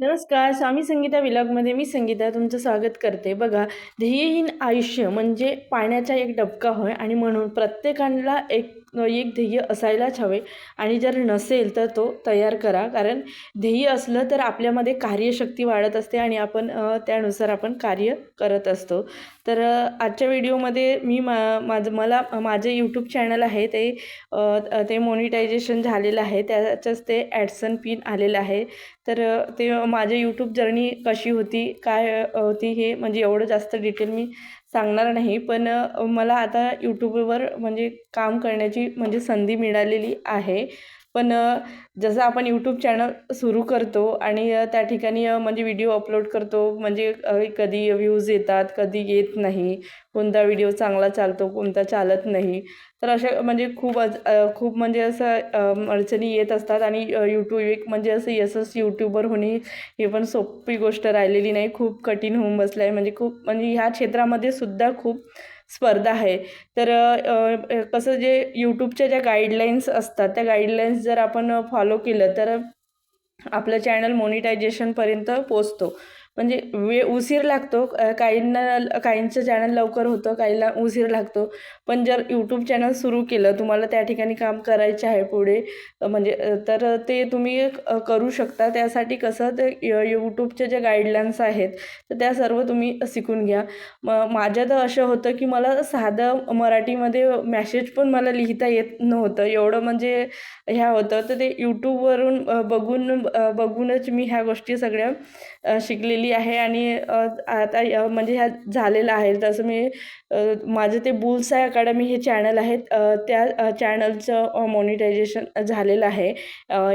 नमस्कार स्वामी संगीता विलॉगमध्ये मी संगीता तुमचं स्वागत करते. बघा ध्येयहीन आयुष्य म्हणजे पाण्याचा एक डबका होय आणि म्हणून प्रत्येकाला एक एक ध्येय असायलाच हवे. आणि जर नसेल तर तो तयार करा. कारण ध्येय असलं तर आपल्यामध्ये कार्यशक्ती वाढत असते आणि आपण त्यानुसार आपण कार्य करत असतो. तर आजच्या व्हिडिओमध्ये मी मा माझं मला माझे यूट्यूब चॅनल आहे ते ते मोनिटायझेशन झालेलं आहे. त्याचंच ते ॲडसन पिन आलेलं आहे. तर ते माझे यूट्यूब जर्नी कशी होती काय होती हे म्हणजे एवढं जास्त डिटेल मी सांगणार नाही पण मला आता यूट्यूबवर म्हणजे काम करण्याची म्हणजे संधी मिळालेली आहे. पण जसं आपण यूट्यूब चॅनल सुरू करतो आणि त्या ठिकाणी म्हणजे व्हिडिओ अपलोड करतो म्हणजे कधी व्ह्यूज येतात कधी येत नाही कोणता व्हिडिओ चांगला चालतो कोणता चालत नाही तर अशा म्हणजे खूप अज- खूप म्हणजे असं अडचणी येत असतात आणि यूट्यूब एक म्हणजे असं यशस यूट्यूबर होणे हे पण सोपी गोष्ट राहिलेली नाही. खूप कठीण होऊन बसलं आहे म्हणजे खूप म्हणजे ह्या क्षेत्रामध्ये सुद्धा खूप स्पर्धा आहे. तर कसं जे यूट्यूबच्या ज्या गाईडलाईन्स असतात त्या गाईडलाईन्स जर आपण फॉलो केलं तर आपलं चॅनल मोनिटायझेशनपर्यंत पोचतो म्हणजे वे उशीर लागतो काहींना काहींचं चॅनल लवकर होतं काहीला उशीर लागतो. पण जर यूट्यूब चॅनल सुरू केलं तुम्हाला त्या ठिकाणी काम करायचे आहे पुढे म्हणजे तर ते तुम्ही करू शकता. त्यासाठी कसं ते यूट्यूबचे जे ज्या गाईडलाईन्स आहेत तर त्या सर्व तुम्ही शिकून घ्या. मग माझ्या तर असं होतं की मला साधं मराठीमध्ये मॅसेज पण मला लिहिता येत नव्हतं. एवढं म्हणजे ह्या होतं. तर ते यूट्यूबवरून बघून बघूनच मी ह्या गोष्टी सगळ्या शिकलेली शिकलेली आहे आणि आता य- म्हणजे ह्या झालेलं आहे. तसं मी माझं ते बुल्साय आहे अकॅडमी हे चॅनल आहेत त्या चॅनलचं मॉनिटायझेशन झालेलं आहे.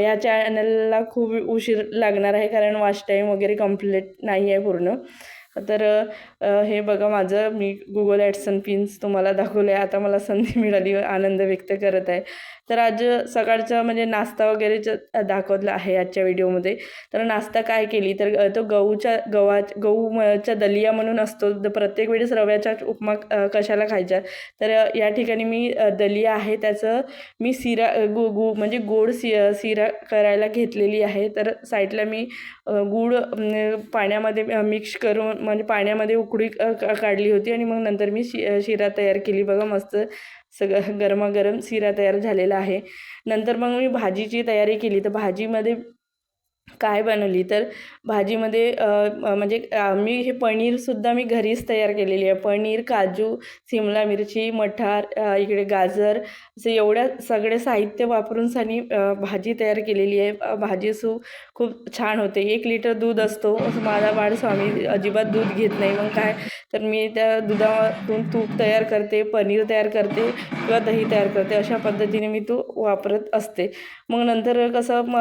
या चॅनलला खूप उशीर लागणार आहे कारण वॉच टाईम वगैरे कंप्लीट नाही आहे पूर्ण. तर हे बघा माझं मी गुगल ॲडसन पिन्स तुम्हाला दाखवलं आहे आता मला संधी मिळाली. आनंद व्यक्त करत आहे. तर आज सकाळचं म्हणजे नाश्ता वगैरेचं दाखवलं आहे आजच्या व्हिडिओमध्ये. तर नाश्ता काय केली? तर तो गहूच्या गव्हा गहूच्या दलिया म्हणून असतो. तर प्रत्येक वेळेस रव्याच्या उपमा कशाला खायचा? तर या ठिकाणी मी दलिया आहे. त्याचं मी सिरा गु गु म्हणजे गोड सि सिरा करायला घेतलेली आहे. तर साईडला मी गूळ पाण्यामध्ये मिक्स करून म्हणजे पाण्यामध्ये उकडी काढली होती. आणि मग नंतर मी शि शिरा तयार केली. बघा मस्त सगळं गरमागरम शिरा तयार झालेला आहे. नंतर मग मी भाजीची तयारी केली. तर भाजीमध्ये काय बनवली? तर भाजीमध्ये म्हणजे मी हे पनीरसुद्धा मी घरीच तयार केलेली आहे. पनीर काजू सिमला मिरची मठार इकडे गाजर असे एवढ्या सगळे साहित्य वापरून सानी भाजी तयार केलेली आहे. भाजी सू खूप छान होते. एक लिटर दूध असतो. असं माझा बाळ स्वामी अजिबात दूध घेत नाही. मग काय तर मी त्या दुधातून तूप तयार करते पनीर तयार करते किंवा दही तयार करते अशा पद्धतीने मी तो वापरत असते. मग नंतर कसं म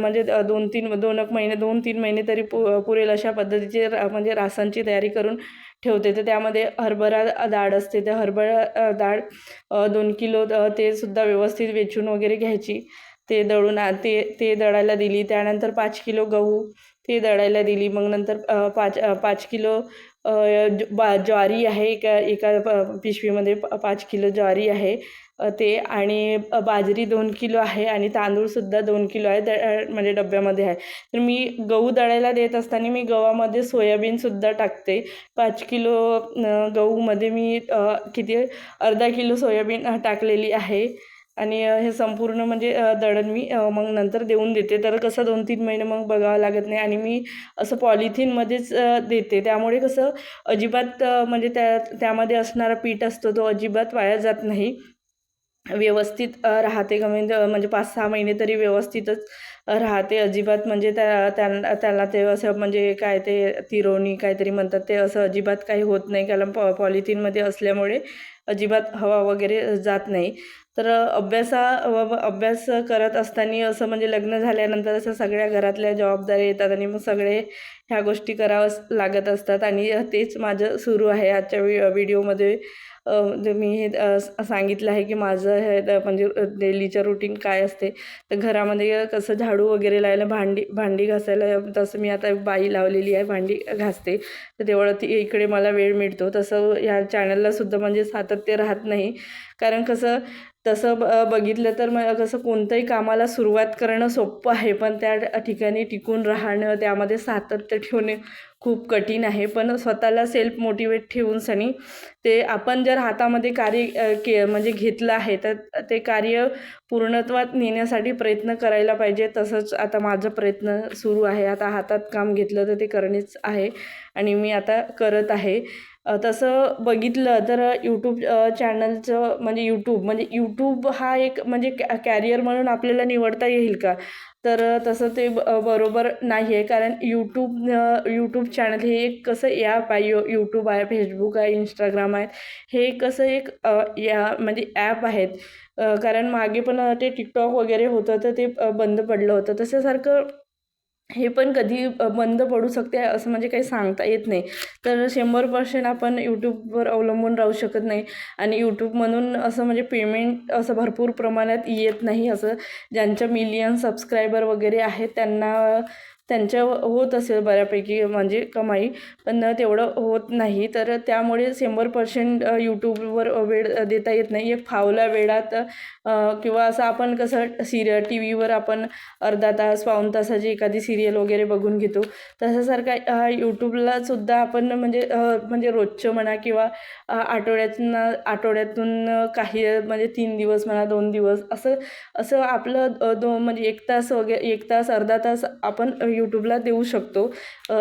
म्हणजे दोन तीन दोन एक महिने दोन तीन महिने तरी पु पुरेल अशा पद्धतीचे रा म्हणजे रासांची तयारी करून ठेवते. तर त्यामध्ये हरभरा डाळ असते त्या हरभरा डाळ दोन किलो ते सुद्धा व्यवस्थित वेचून वगैरे घ्यायची. ते दळून आ- ते ते दळायला दिली. त्यानंतर पाच किलो गहू ते दळायला दिली. मग नंतर पाच पाच किलो बा ज्वारी आहे एका एका प- पिशवीमध्ये प- पाच किलो ज्वारी आहे. ते आणि बाजरी दोन किलो आहे आणि तांदूळसुद्धा दोन किलो आहे द म्हणजे डब्यामध्ये आहे. तर मी गहू दळायला देत असताना मी गव्हामध्ये सोयाबीनसुद्धा टाकते. पाच किलो गहूमध्ये मी किती अर्धा किलो सोयाबीन टाकलेली आहे. आणि हे संपूर्ण म्हणजे दळण मी मग नंतर देऊन देते. तर कसं दोन तीन महिने मग बघावं लागत नाही आणि मी असं पॉलिथिनमध्येच देते. त्यामुळे कसं अजिबात म्हणजे त्या त्यामध्ये असणारा पीठ असतो तो अजिबात वाया जात नाही. व्यवस्थित राहते कमी म्हणजे, म्हणजे पाच सहा महिने तरी व्यवस्थितच राहते. अजिबात म्हणजे त्या त्यांना त्याला ते असं म्हणजे काय ते तिरोणी काहीतरी म्हणतात ते असं अजिबात काही होत नाही. कारण पॉ पॉलिथिनमध्ये असल्यामुळे अजिबात हवा वगैरे जात नाही. तर अभ्यासा अभ्यास करत असताना असं म्हणजे लग्न झाल्यानंतर असं सगळ्या घरातल्या जबाबदाऱ्या येतात आणि मग सगळे ह्या गोष्टी करावंच लागत असतात. आणि तेच माझं सुरू आहे आजच्या व्हि व्हिडिओमध्ये. मी हे सांगितलं आहे की माझं हे द- म्हणजे डेलीचं रुटीन काय असते. तर घरामध्ये कसं झाडू वगैरे लावायला भांडी भांडी घासायला तसं मी आता बाई लावलेली आहे भांडी घासते. तर तेवढं ती इकडे मला वेळ मिळतो. तसं ह्या चॅनलला सुद्धा म्हणजे सातत्य राहत नाही. कारण कसं तसं ब बघितलं तर मग कसं कोणतंही कामाला सुरुवात करणं सोपं आहे पण त्या ठिकाणी टिकून राहणं त्यामध्ये सातत्य ठेवणे खूप कठीण आहे. पण स्वतःला सेल्फ मोटिवेट ठेवून सनी ते आपण जर हातामध्ये कार्य के म्हणजे घेतलं आहे तर ते कार्य पूर्णत्वात नेण्यासाठी प्रयत्न करायला पाहिजे. तसंच आता माझा प्रयत्न सुरू आहे. आता हातात काम घेतलं तर ते करणेच आहे आणि मी आता करत आहे. तसं बघितलं तर यूट्यूब चॅनलचं म्हणजे यूट्यूब म्हणजे यूट्यूब हा एक म्हणजे कॅ कॅरियर म्हणून आपल्याला निवडता येईल का? तर तसं ते ब बरोबर नाही आहे कारण यूट्यूब यूट्यूब चॅनल हे एक कसं ॲप आहे यू यूट्यूब आहे फेसबुक आहे इंस्टाग्राम आहे हे कसं एक या म्हणजे ॲप आहेत. कारण मागे पण ते टिकटॉक वगैरे होतं तर ते बंद पडलं होतं. तशासारखं हे पण कधी बंद पडू शकते असं म्हणजे काही सांगता येत नाही. तर शंभर पर्सेंट आपण यूट्यूबवर अवलंबून राहू शकत नाही. आणि यूट्यूब म्हणून असं म्हणजे पेमेंट असं भरपूर प्रमाणात येत नाही असं ज्यांच्या मिलियन सबस्क्रायबर वगैरे आहेत त्यांना त्यांच्या होत असेल बऱ्यापैकी म्हणजे कमाई पण तेवढं होत नाही. तर त्यामुळे शंभर पर्सेंट यूट्यूबवर वेळ देता येत नाही. एक फावल्या वेळात किंवा असं आपण कसं सिरियल टी व्हीवर आपण अर्धा तास पाऊण तासाची एखादी सिरियल वगैरे बघून घेतो. तशासारखा अ, यूट्यूबला सुद्धा आपण म्हणजे म्हणजे रोजचं म्हणा किंवा आठवड्यातून आठवड्यातून काही म्हणजे तीन दिवस म्हणा दोन दिवस असं असं आपलं दो म्हणजे एक तास वगैरे एक तास अर्धा तास आपण यूट्यूबला देऊ शकतो.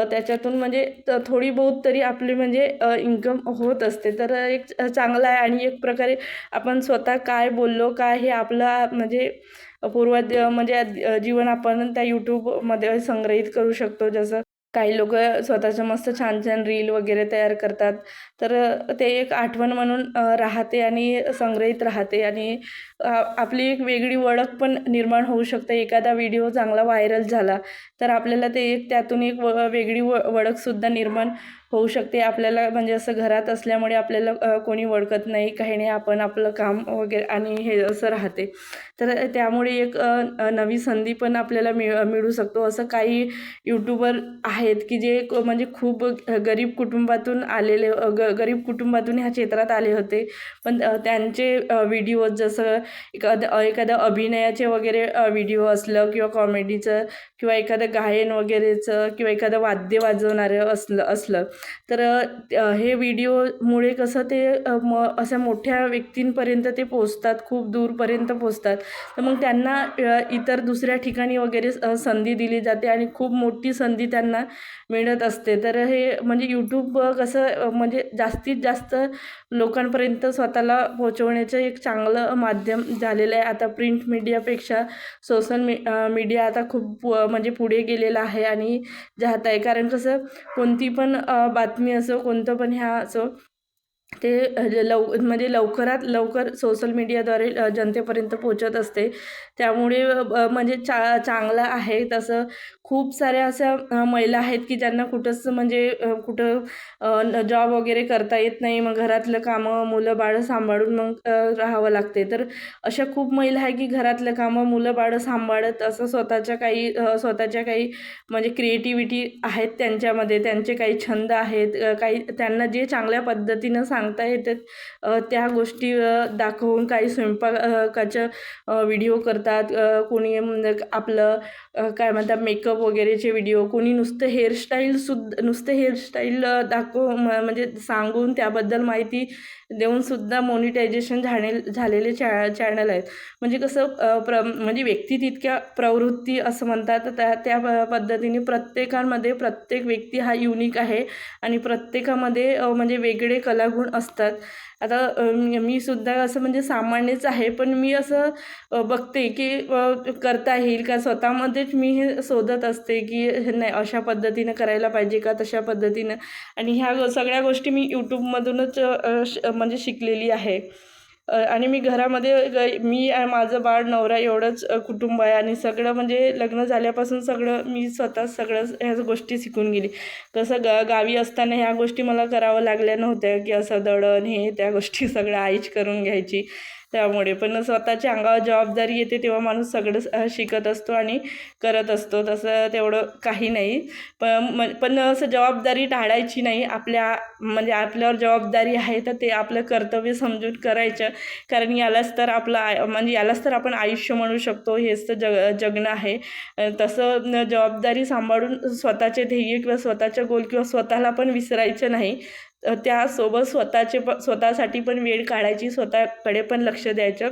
त्याच्यातून म्हणजे थोडी बहुत तरी आपली म्हणजे इन्कम होत असते. तर एक चांगलं आहे आणि एक प्रकारे आपण स्वतः काय बोललो काय हे आपलं म्हणजे पूर्वज म्हणजे जीवन आपण त्या यूट्यूबमध्ये संग्रहित करू शकतो. जसं काही लोक स्वतःचं मस्त छान छान रील वगैरे तयार करतात. तर ते एक आठवण म्हणून राहते आणि संग्रहित राहते आणि आपली एक वेगळी ओळख पण निर्माण होऊ शकते. एखादा व्हिडिओ चांगला व्हायरल झाला तर आपल्याला ते एक त्यातून एक व वेगळी व ओळखसुद्धा निर्माण होऊ शकते. आपल्याला म्हणजे असं घरात असल्यामुळे आपल्याला कोणी ओळखत नाही काही नाही आपण आपलं काम वगैरे आणि हे असं राहते. तर त्यामुळे एक नवी संधी पण आपल्याला मिळ मिळू शकतो. असं काही यूट्यूबर आहेत की जे क- म्हणजे खूप गरीब कुटुंबातून आलेले ग गरीब कुटुंबातून ह्या क्षेत्रात आले होते. पण त्यांचे व्हिडिओ जसं एखादं एखादं अभिनयाचे वगैरे व्हिडिओ असलं किंवा कॉमेडीचं किंवा एखादं गायन वगैरेचं किंवा एखादं वाद्य वाजवणारं असलं असलं. तर हे व्हिडिओमुळे कसं ते म अशा मोठ्या व्यक्तींपर्यंत ते पोचतात खूप दूरपर्यंत पोचतात तर मग त्यांना इतर दुसऱ्या ठिकाणी वगैरे संधी दिली जाते आणि खूप मोठी संधी त्यांना मिळत असते. तर हे म्हणजे यूट्यूब कसं म्हणजे जास्तीत जास्त लोकांपर्यंत स्वतःला पोहोचवण्याचं एक चांगलं माध्यम झालेलं आहे. आता प्रिंट मीडियापेक्षा सोशल मी मीडिया आता खूप म्हणजे पुढे गेलेला आहे आणि जात आहे. कारण कसं कोणती पण बातमी असो कोणतं पण ह्या असो ते लव म्हणजे लवकरात लवकर सोशल मीडियाद्वारे जनतेपर्यंत पोहोचत असते. त्यामुळे म्हणजे चा चांगलं आहे. तसं खूप साऱ्या अशा महिला आहेत की ज्यांना कुठंच म्हणजे कुठं जॉब वगैरे करता येत नाही. मग घरातलं कामं मुलं बाळं सांभाळून मग राहावं लागते. तर अशा खूप महिला आहे की घरातलं कामं मुलं बाळं सांभाळत असं स्वतःच्या काही स्वतःच्या काही म्हणजे क्रिएटिव्हिटी आहेत त्यांच्यामध्ये. त्यांचे काही छंद आहेत. काही त्यांना जे चांगल्या पद्धतीनं सांगता येतात. त्या गोष्टी दाखवून काही स्वयंपाकाचं व्हिडिओ करतात. कोणी आपलं काय म्हणतात मेकअप वगैरेचे व्हिडिओ कोणी नुसतं हेअरस्टाईलसुद्धा नुसतं हेअरस्टाईल दाखव म्हणजे सांगून त्याबद्दल माहिती देऊनसुद्धा मोनिटायझेशन झाले झालेले चॅ चॅनल आहेत. म्हणजे कसं प्र म्हणजे व्यक्ती तितक्या प्रवृत्ती असं म्हणतात तर त्या त्या पद्धतीने प्रत्येकामध्ये प्रत्येक व्यक्ती हा युनिक आहे. आणि प्रत्येकामध्ये म्हणजे वेगळे कलागुण असतात. आता मी सुद्धा असं म्हणजे सामान्यच आहे पण मी असं बघते की करता येईल का? स्वतःमध्येच मी हे शोधत असते की हे नाही अशा पद्धतीनं करायला पाहिजे का? तशा पद्धतीनं. आणि ह्या सगळ्या गोष्टी मी यूट्यूबमधूनच श म्हणजे शिकलेली आहे. आणि मी घरामध्ये ग मी माझं बाळ नवरा एवढंच कुटुंब आहे आणि सगळं म्हणजे लग्न झाल्यापासून सगळं मी स्वतः सगळं ह्या गोष्टी शिकून गेली. कसं ग गावी असताना ह्या गोष्टी मला करावं लागल्या नव्हत्या की असं दळण हे त्या गोष्टी सगळ्या आईच करून घ्यायची. त्यामुळे. पण स्वतःच्या अंगावर जबाबदारी येते तेव्हा माणूस सगळं शिकत असतो आणि करत असतो. तसं तेवढं काही नाही. पण पण असं जबाबदारी टाळायची नाही. आपल्या म्हणजे आपल्यावर जबाबदारी आहे तर ते आपलं कर्तव्य समजून करायचं. कारण यालाच तर आपलं आय म्हणजे यालाच तर आपण आयुष्य म्हणू शकतो. हेच तर जग जगणं आहे. तसं जबाबदारी सांभाळून स्वतःचे ध्येय किंवा स्वतःच्या गोल किंवा स्वतःला पण विसरायचं नाही. त्यासोबत स्वतःचे प स्वतःसाठी पण वेळ काढायची स्वतःकडे पण लक्ष द्यायचं.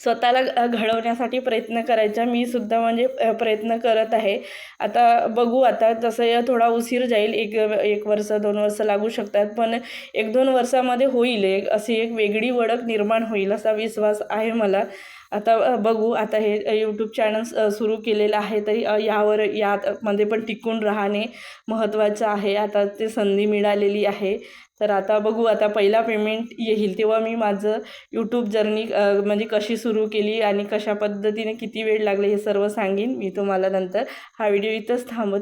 स्वतःला घडवण्यासाठी प्रयत्न करायचा. मी सुद्धा म्हणजे प्रयत्न करत आहे. आता बघू आता तसं थोडा उशीर जाईल एक एक वर्ष दोन वर्ष लागू शकतात. पण एक दोन वर्षामध्ये होईल. एक अशी एक वेगळी ओळख निर्माण होईल असा विश्वास आहे मला. आता बघू. आता हे यूट्यूब चॅनल सुरू केलेलं आहे तरी यावर यामध्ये पण टिकून राहणे महत्त्वाचं आहे. आता ते संधी मिळालेली आहे. तर आता बघू. आता पहिला पेमेंट येईल तेव्हा मी माझं यूट्यूब जर्नी म्हणजे कशी सुरू केली आणि कशा पद्धतीने किती वेळ लागले हे सर्व सांगेन. मी तुम्हाला नंतर हा व्हिडिओ इथंच थांबत